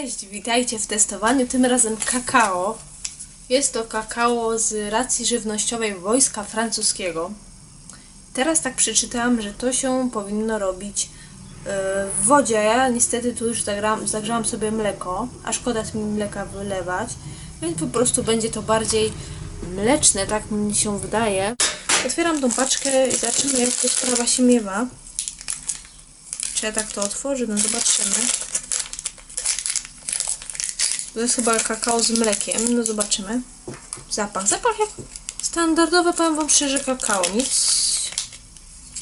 Cześć, witajcie w testowaniu, tym razem kakao. Jest to kakao z racji żywnościowej wojska francuskiego. Teraz tak przeczytałam, że to się powinno robić e, w wodzie. Ja niestety tu już zagrzałam, zagrzałam sobie mleko, a szkoda mi mleka wylewać, więc po prostu będzie to bardziej mleczne, tak mi się wydaje. Otwieram tą paczkę i zobaczymy jak to sprawa się miewa. Czy ja tak to otworzę? No zobaczymy. To jest chyba kakao z mlekiem. No zobaczymy. Zapach. Zapach jak standardowe, powiem wam szczerze, kakao. Nic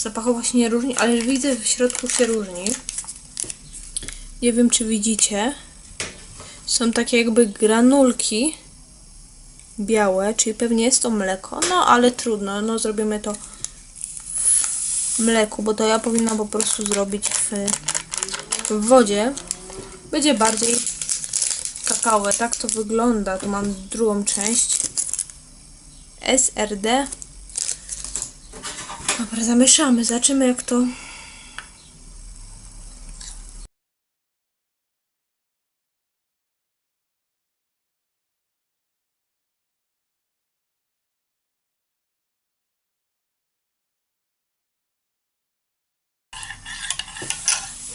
zapachowo się nie różni, ale widzę w środku się różni. Nie wiem, czy widzicie. Są takie jakby granulki białe, czyli pewnie jest to mleko. No, ale trudno. No, zrobimy to w mleku, bo to ja powinnam po prostu zrobić w, w wodzie. Będzie bardziej kakao. Tak to wygląda. Tu mam drugą część. SRD. Dobra, zamieszamy. Zobaczymy jak to...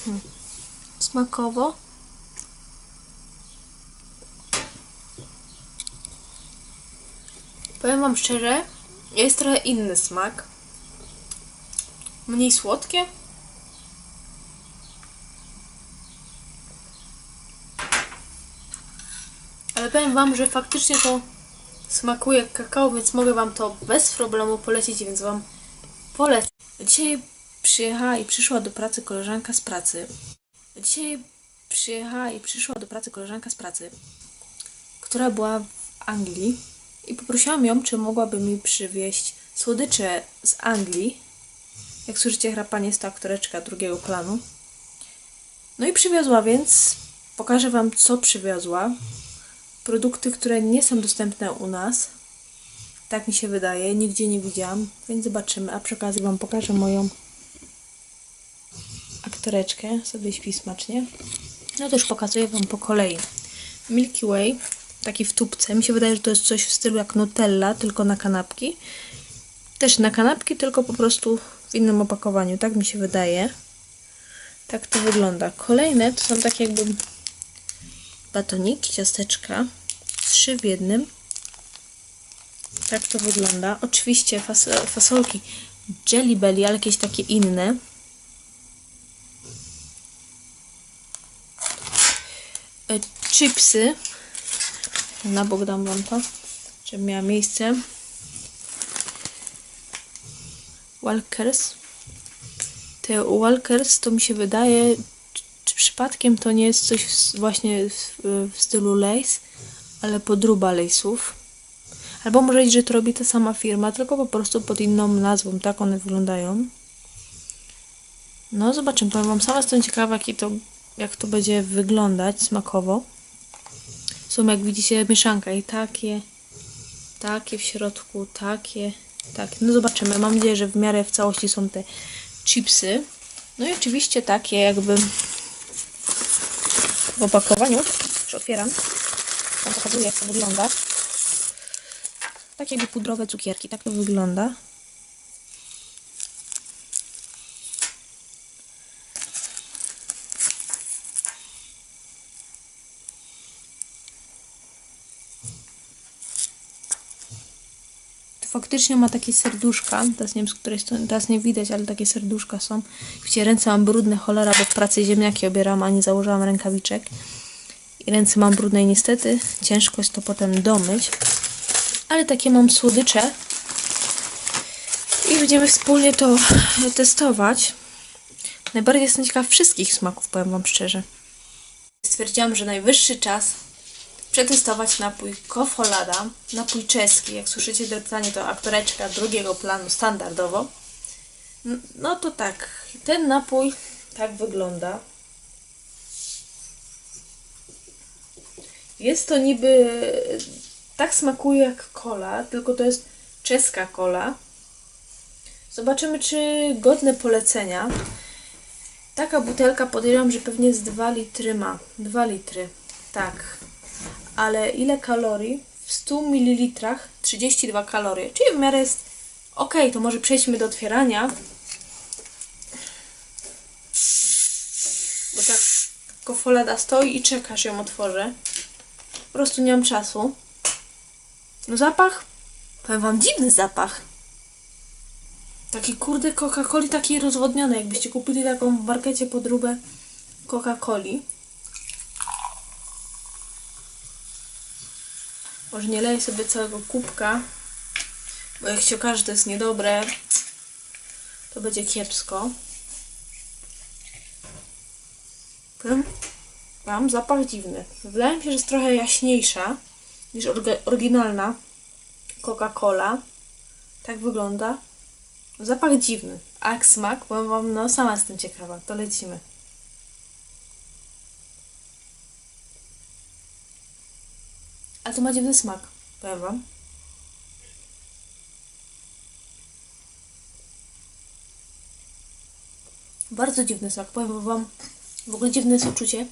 Hmm. Smakowo. Powiem wam szczerze, jest trochę inny smak. Mniej słodkie. Ale powiem wam, że faktycznie to smakuje jak kakao, więc mogę wam to bez problemu polecić, więc wam polecam. Dzisiaj przyjechała i przyszła do pracy koleżanka z pracy. Dzisiaj przyjechała i przyszła do pracy koleżanka z pracy, która była w Anglii i poprosiłam ją, czy mogłaby mi przywieźć słodycze z Anglii. Jak słyszycie, chrapanie jest to aktoreczka drugiego planu. No i przywiozła, więc pokażę Wam, co przywiozła. Produkty, które nie są dostępne u nas. Tak mi się wydaje, nigdzie nie widziałam, więc zobaczymy. A przy okazji Wam pokażę moją aktoreczkę. Sobie śpi smacznie. No to już pokazuję Wam po kolei. Milky Way, taki w tubce. Mi się wydaje, że to jest coś w stylu jak Nutella, tylko na kanapki. Też na kanapki, tylko po prostu w innym opakowaniu. Tak mi się wydaje. Tak to wygląda. Kolejne to są takie jakby batoniki, ciasteczka. Trzy w jednym. Tak to wygląda. Oczywiście fas fasolki Jelly Belly, ale jakieś takie inne. E, chipsy. Na bok dam wam to, żeby miała miejsce. Walkers. Te Walkers to mi się wydaje, czy, przypadkiem to nie jest coś właśnie w, w stylu lace, ale podruba lace'ów. Albo może być, że to robi ta sama firma, tylko po prostu pod inną nazwą. Tak one wyglądają. No zobaczymy, powiem wam, sama jestem ciekawa, jaki to, jak to będzie wyglądać smakowo. Są jak widzicie mieszanka i takie, takie w środku, takie, tak. No zobaczymy. Mam nadzieję, że w miarę w całości są te chipsy. No i oczywiście takie jakby w opakowaniu. Już otwieram. Wam pokazuję jak to wygląda. Takie jakby pudrowe cukierki. Tak to wygląda. Faktycznie ma takie serduszka. Teraz nie wiem, z której strony, teraz nie widać, ale takie serduszka są. Widzicie, ręce mam brudne, cholera, bo w pracy ziemniaki obieram, a nie założyłam rękawiczek. I ręce mam brudne i niestety ciężko jest to potem domyć. Ale takie mam słodycze. I będziemy wspólnie to testować. Najbardziej jestem ciekawa wszystkich smaków, powiem Wam szczerze. Stwierdziłam, że najwyższy czas przetestować napój Kofolada, napój czeski. Jak słyszycie dreptanie, to aktoreczka drugiego planu standardowo. No to tak, ten napój tak wygląda. Jest to niby, tak smakuje jak cola, tylko to jest czeska cola. Zobaczymy, czy godne polecenia. Taka butelka podejrzewam, że pewnie z 2 litry ma. 2 litry. Tak. Ale ile kalorii? W 100 ml 32 kalorie. Czyli w miarę jest ok. To może przejdźmy do otwierania. Bo tak kofolada stoi i czeka, aż ją otworzę. Po prostu nie mam czasu. No zapach? Powiem wam dziwny zapach. Taki kurde Coca-Coli, taki rozwodniony. Jakbyście kupili taką w markecie podróbę Coca-Coli. Może nie leję sobie całego kubka, bo jak się okaże, że to jest niedobre, to będzie kiepsko. Mam zapach dziwny. Wydaje mi się, że jest trochę jaśniejsza niż oryginalna Coca-Cola. Tak wygląda. Zapach dziwny. A smak, powiem wam, no sama jestem ciekawa. To lecimy. A to ma dziwny smak, powiem wam. Bardzo dziwny smak, powiem wam. W ogóle dziwne jest uczucie.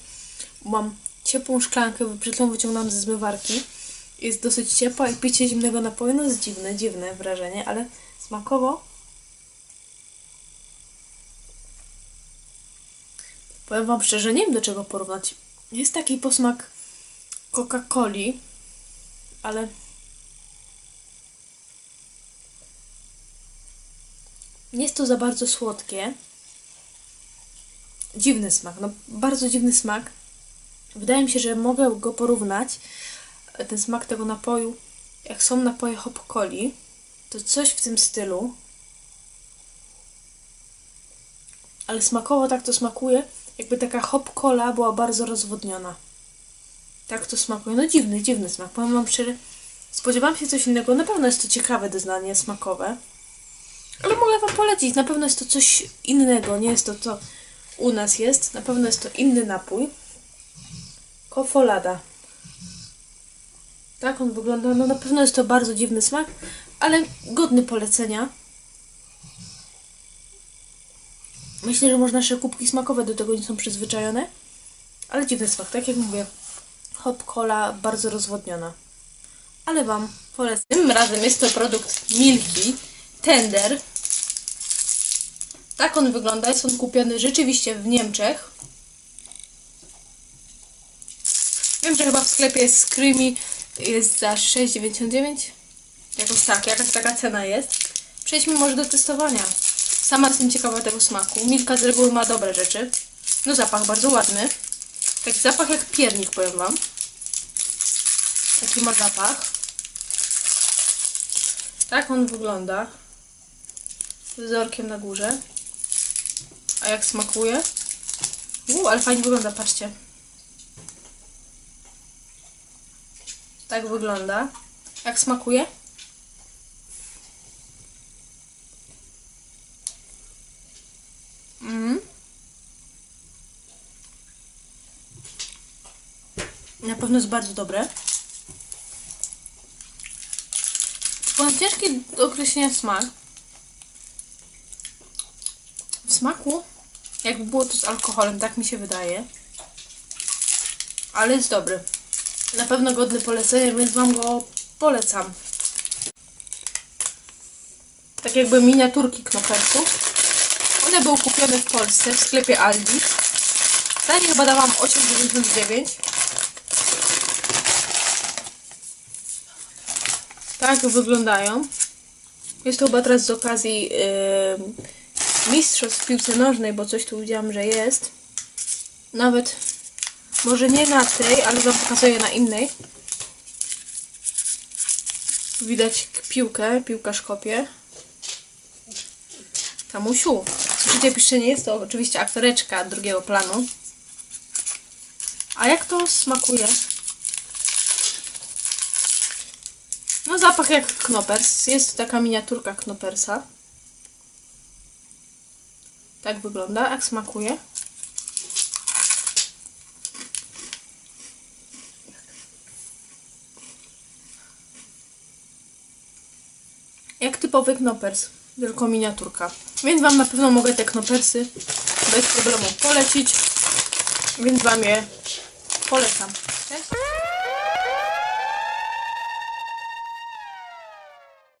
Mam ciepłą szklankę, przed chwilą wyciągnęłam ze zmywarki. Jest dosyć ciepła i picie zimnego napoju, no jest dziwne, dziwne wrażenie, ale smakowo Powiem Wam szczerze, nie wiem do czego porównać. Jest taki posmak Coca-Coli, ale nie jest to za bardzo słodkie. Dziwny smak, no bardzo dziwny smak. Wydaje mi się, że mogę go porównać, ten smak tego napoju, jak są napoje hop coli, to coś w tym stylu. Ale smakowo tak to smakuje, jakby taka hop cola była bardzo rozwodniona. Tak to smakuje. No dziwny, dziwny smak. Powiem wam szczerze, spodziewałam się coś innego. Na pewno jest to ciekawe doznanie smakowe. Ale mogę wam polecić. Na pewno jest to coś innego. Nie jest to, co u nas jest. Na pewno jest to inny napój. Kofolada. Tak on wygląda. No na pewno jest to bardzo dziwny smak, ale godny polecenia. Myślę, że może nasze kubki smakowe do tego nie są przyzwyczajone. Ale dziwny smak, tak jak mówię. Hop cola bardzo rozwodniona. Ale Wam polecam. Tym razem jest to produkt Milky Tender. Tak on wygląda. Jest on kupiony rzeczywiście w Niemczech. Wiem, że chyba w sklepie jest Creamy jest za 6,99. Jakoś tak, jakaś taka cena jest. Przejdźmy może do testowania. Sama jestem ciekawa tego smaku. Milka z reguły ma dobre rzeczy. No zapach bardzo ładny. Taki zapach jak piernik, powiem Wam. Taki ma zapach. Tak on wygląda. Z wzorkiem na górze. A jak smakuje? Uuu, ale fajnie wygląda, patrzcie. Tak wygląda. Jak smakuje? Mm. Na pewno jest bardzo dobre. Powiem ciężki do określenia smak. W smaku, jakby było to z alkoholem, tak mi się wydaje. Ale jest dobry. Na pewno godny polecenia, więc Wam go polecam. Tak jakby miniaturki knopersów. One były kupione w Polsce w sklepie Aldi. Za nie chyba dałam 8,99. Tak wyglądają. Jest to chyba teraz z okazji yy, mistrzostw w piłce nożnej, bo coś tu widziałam, że jest. Nawet może nie na tej, ale wam pokazuję na innej. Widać piłkę, piłkarz kopie. Tamusiu. Słyszycie, piszcie, nie jest to oczywiście aktoreczka drugiego planu. A jak to smakuje? No zapach jak knopers. Jest taka miniaturka knopersa. Tak wygląda. Jak smakuje? Jak typowy knopers, tylko miniaturka. Więc Wam na pewno mogę te knopersy bez problemu polecić. Więc Wam je polecam.